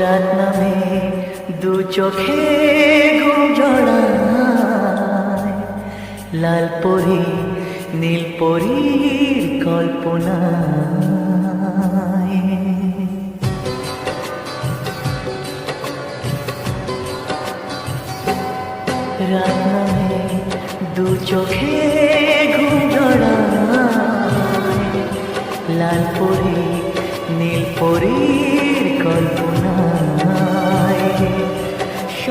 রাত নামে দু চোখে ঘুম লাল পরি, নীল পরীর কল্পনায়। রাত নামে দু চোখে ঘুম লাল পরি, নীল পরীর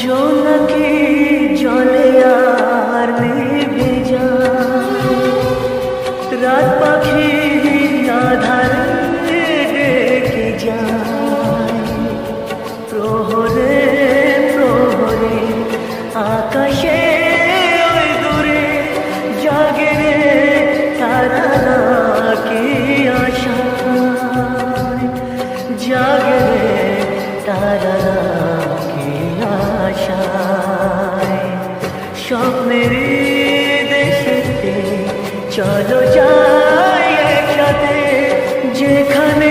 জোনাকি স্বপ্নের দেশেতে চলো যাই একসাথে যেখানে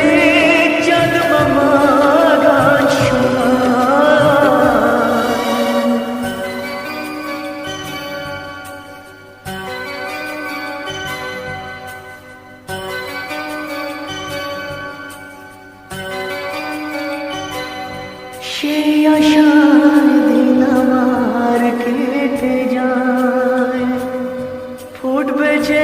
সেই আশার দিন আমার কেটে যায়। ফুটবে যে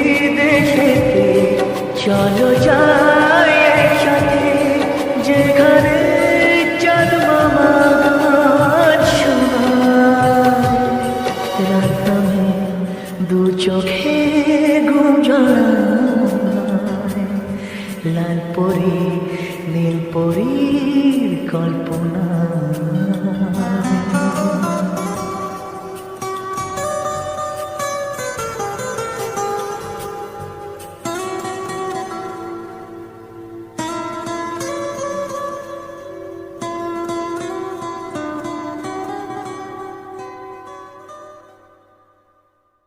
চলো যাই একসাথে, যেখানে চাঁদ মামা গান শোনায় রাত নামে দু চোখে ঘুম লাল পরি, নীল পরীর কল্পনা।